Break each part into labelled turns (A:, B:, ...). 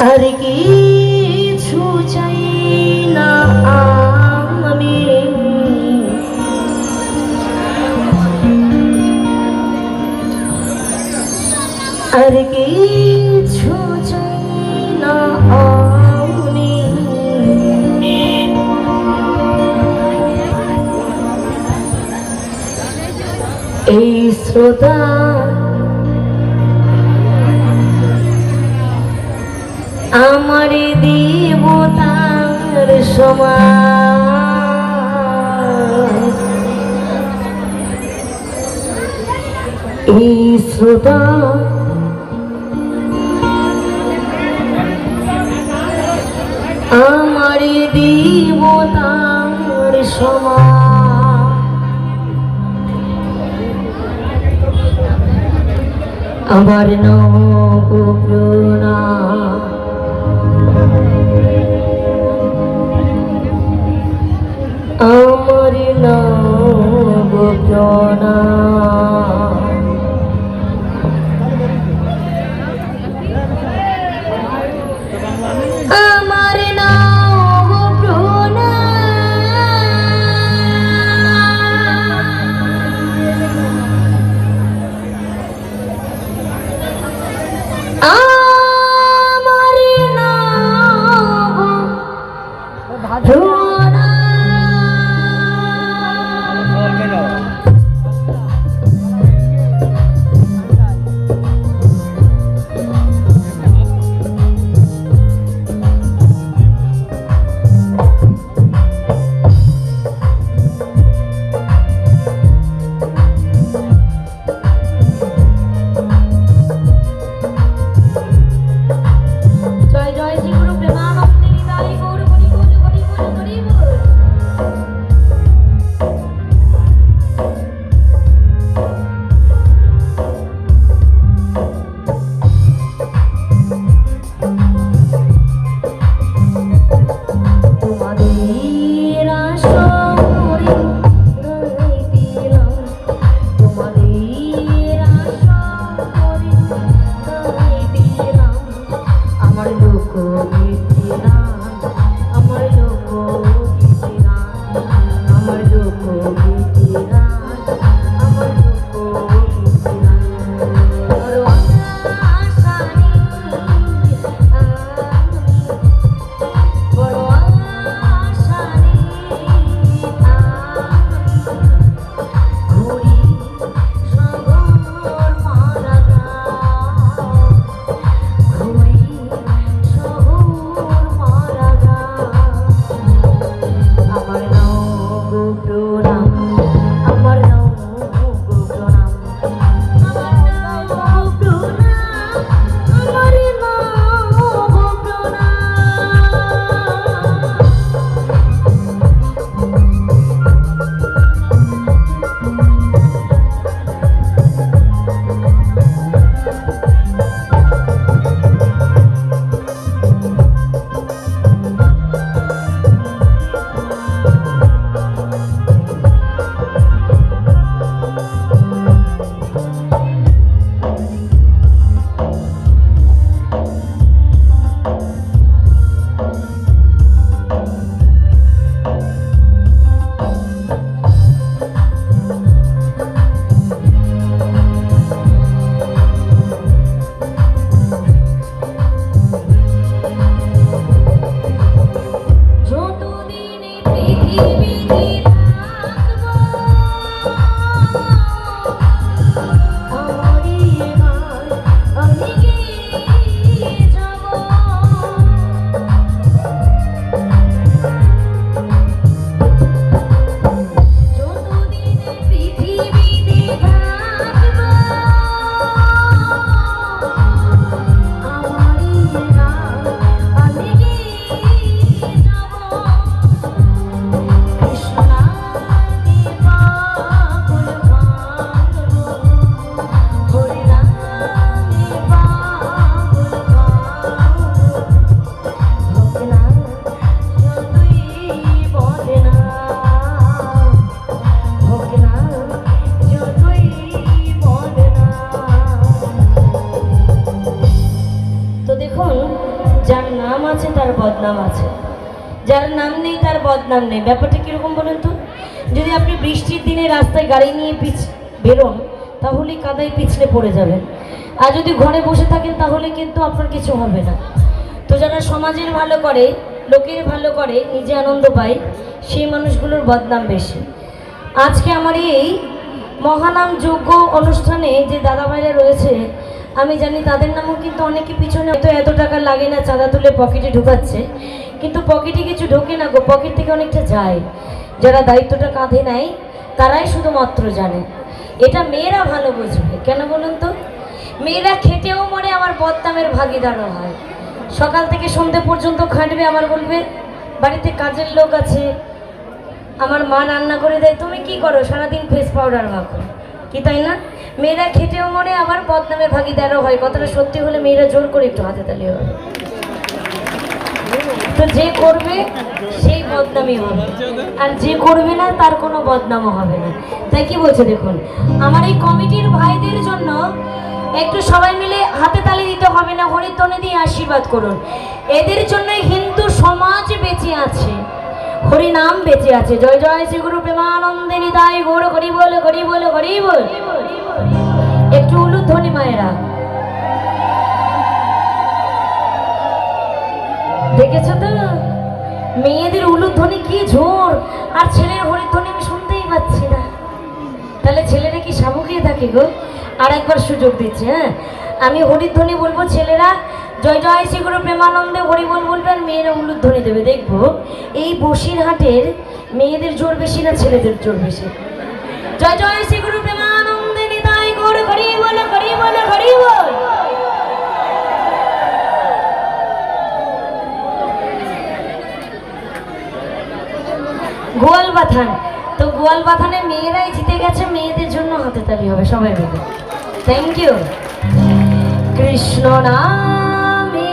A: আর কিছু চাই না আমি। আর কিছু চাই না এই শ্রোতা আমার দেবতার সমান। এই শ্রোতা আমার দেবতার সমান। আমার নব প্রণাম। আমার নব প্রণাম প্রণাম আছে। যার নাম নেই, তার বদনাম নেই। ব্যাপারটা কীরকম বলুন তো? যদি আপনি বৃষ্টির দিনে রাস্তায় গাড়ি নিয়ে পিছ বেরোন তাহলে কাদায় পিছলে পড়ে যাবেন। আর যদি ঘরে বসে থাকেন, তাহলে কিন্তু আপনার কিছু হবে না। তো যারা সমাজের ভালো করে, লোকের ভালো করে, নিজে আনন্দ পায়, সেই মানুষগুলোর বদনাম বেশি। আজকে আমার এই মহানাম যোগ্য অনুষ্ঠানে যে দাদাভাইরা রয়েছে, আমি জানি তাদের নামও কিন্তু অনেকে পিছনে হয়তো এত টাকা লাগে না, চাঁদা তুলে পকেটে ঢুকাচ্ছে। কিন্তু পকেটে কিছু ঢোকে না গো, পকেট থেকে অনেকটা যায়। যারা দায়িত্বটা কাঁধে নেয়, তারাই শুধুমাত্র জানে। এটা মেয়েরা ভালো বুঝবে, কেন বলুন তো? মেয়েরা খেটেও মরে আমার বদনামের ভাগিদারও হয়। সকাল থেকে সন্ধে পর্যন্ত খাটবে আমার বলবে, বাড়িতে কাজের লোক আছে, আমার মা রান্না করে দেয়, তুমি কি করো? সারাদিন ফেস পাউডার মাখো। কি তাই না? মেয়েরা খেটেও মরে আবার বদনামের ভাগিদারও হয়। কথাটা সত্যি হলে মেয়েরা জোর করে একটু হাতে তালি হবে। তো যে করবে, সেই বদনামই হবে। আর যে করবে না, তার কোনো বদনামও হবে না। তাই কি বলছে দেখুন, আমার এই কমিটির ভাইদের জন্য একটু সবাই মিলে হাতে তালি দিতে হবে না হরিতনে দিয়ে আশীর্বাদ করুন। এদের জন্য হিন্দু সমাজ বেঁচে আছে। হরি নাম বেঁচে আছে। জয় জয় শ্রী গুরু প্রেমানন্দে নিতাই গৌর হরি বল হরি বল হরি বল একটু উলুধ্বনি মায়েরা দেখেছ তো? মেয়েদের উলুধ্বনি কি ঝোর আর ছেলের হরিধ্বনি আমি শুনতেই পাচ্ছি না। তাহলে ছেলেরা কি শামুকিয়ে থাকে গো? আর একবার সুযোগ দিচ্ছি হ্যাঁ? আমি হরিধ্বনি বলব ছেলেরা, জয় জয় শ্রী গুরু প্রেমানন্দে হরি বল বলবে আর মেয়েরা উলুধ্বনি দেবে। দেখব, এই বসিরহাটের মেয়েদের জোর বেশি না ছেলেদের জোর বেশি? জয় জয় শ্রী গুরু প্রেমানন্দে নিতাই গৌর, হরি বল হরি বল হরি বল। গোয়াল বাথান তো গোয়াল বাথানে মেয়েরাই জিতে গেছে, মেয়েদের জন্য হাতে তালি হবে সবাই মিলে। থ্যাংক ইউ কৃষ্ণ নামে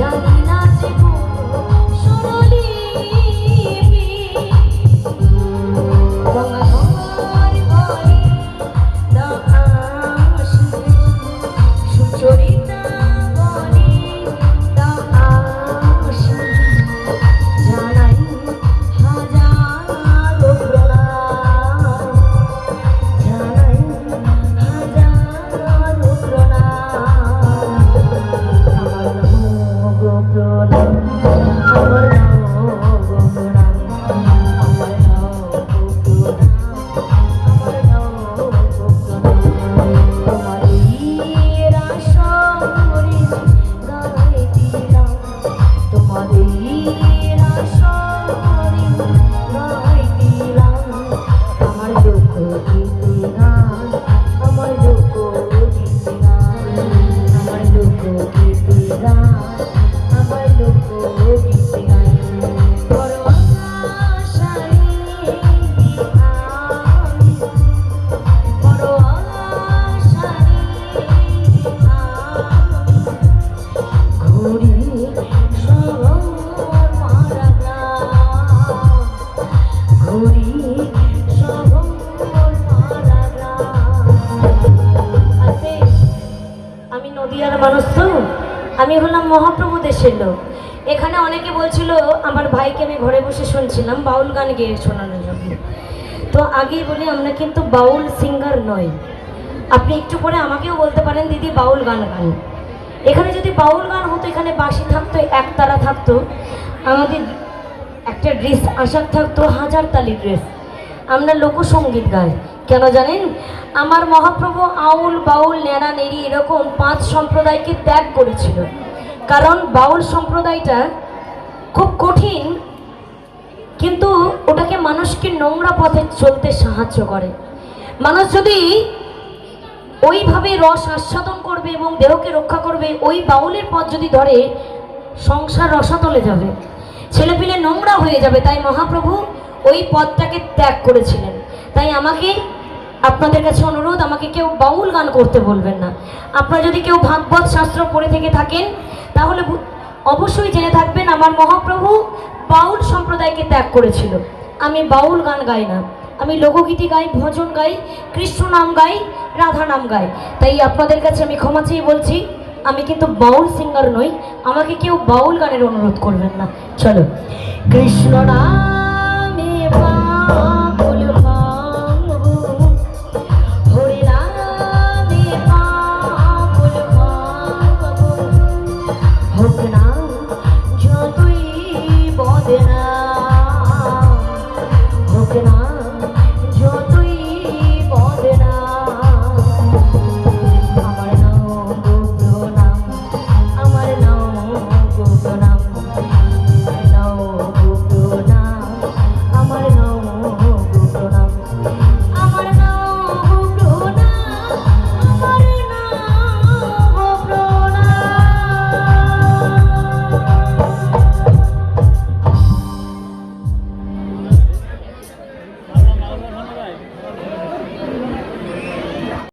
A: 저 আমি হলাম মহাপ্রভু দেশের লোক। এখানে অনেকে বলছিল, আমার ভাইকে আমি ঘরে বসে শুনছিলাম বাউল গান গেয়ে শোনানোর জন্য। তো আগেই বলি, আমরা কিন্তু বাউল সিঙ্গার নই। আপনি একটু পরে আমাকেও বলতে পারেন, দিদি, বাউল গান গান। এখানে যদি বাউল গান হতো, এখানে বাঁশি থাকতো, একতারা থাকতো, আমাদের একটা ড্রেস আশাক থাকতো, হাজার তালি ড্রেস আমরা লোকসঙ্গীত গাই। কেন জানেন? আমার মহাপ্রভু আউল, বাউল, ন্যাড়া, নেড়ি এরকম পাঁচ সম্প্রদায়কে ত্যাগ করেছিল। কারণ বাউল সম্প্রদায়টা খুব কঠিন, কিন্তু ওটাকে মানুষকে নোংরা পথে চলতে সাহায্য করে। মানুষ যদি ওইভাবে রস আস্বাদন করবে এবং দেহকে রক্ষা করবে, ওই বাউলের পথ যদি ধরে, সংসার রসাতলে যাবে। ছেলেপিলে নোংরা হয়ে যাবে, তাই মহাপ্রভু ওই পদটাকে ত্যাগ করেছিলেন। তাই আমাকে আপনাদের কাছে অনুরোধ, আমাকে কেউ বাউল গান করতে বলবেন না। আপনারা যদি কেউ ভাগবত শাস্ত্র পড়ে থেকে থাকেন, তাহলে অবশ্যই জেনে থাকবেন আমার মহাপ্রভু বাউল সম্প্রদায়কে ত্যাগ করেছিল। আমি বাউল গান গাই না। আমি লোকগীতি গাই, ভজন গাই, কৃষ্ণ নাম গাই, রাধা নাম গাই। তাই আপনাদের কাছে আমি ক্ষমা চেয়ে বলছি, আমি কিন্তু বাউল সিঙ্গার নই। আমাকে কেউ বাউল গানের অনুরোধ করবেন না। চলো। কৃষ্ণ নামে Oh.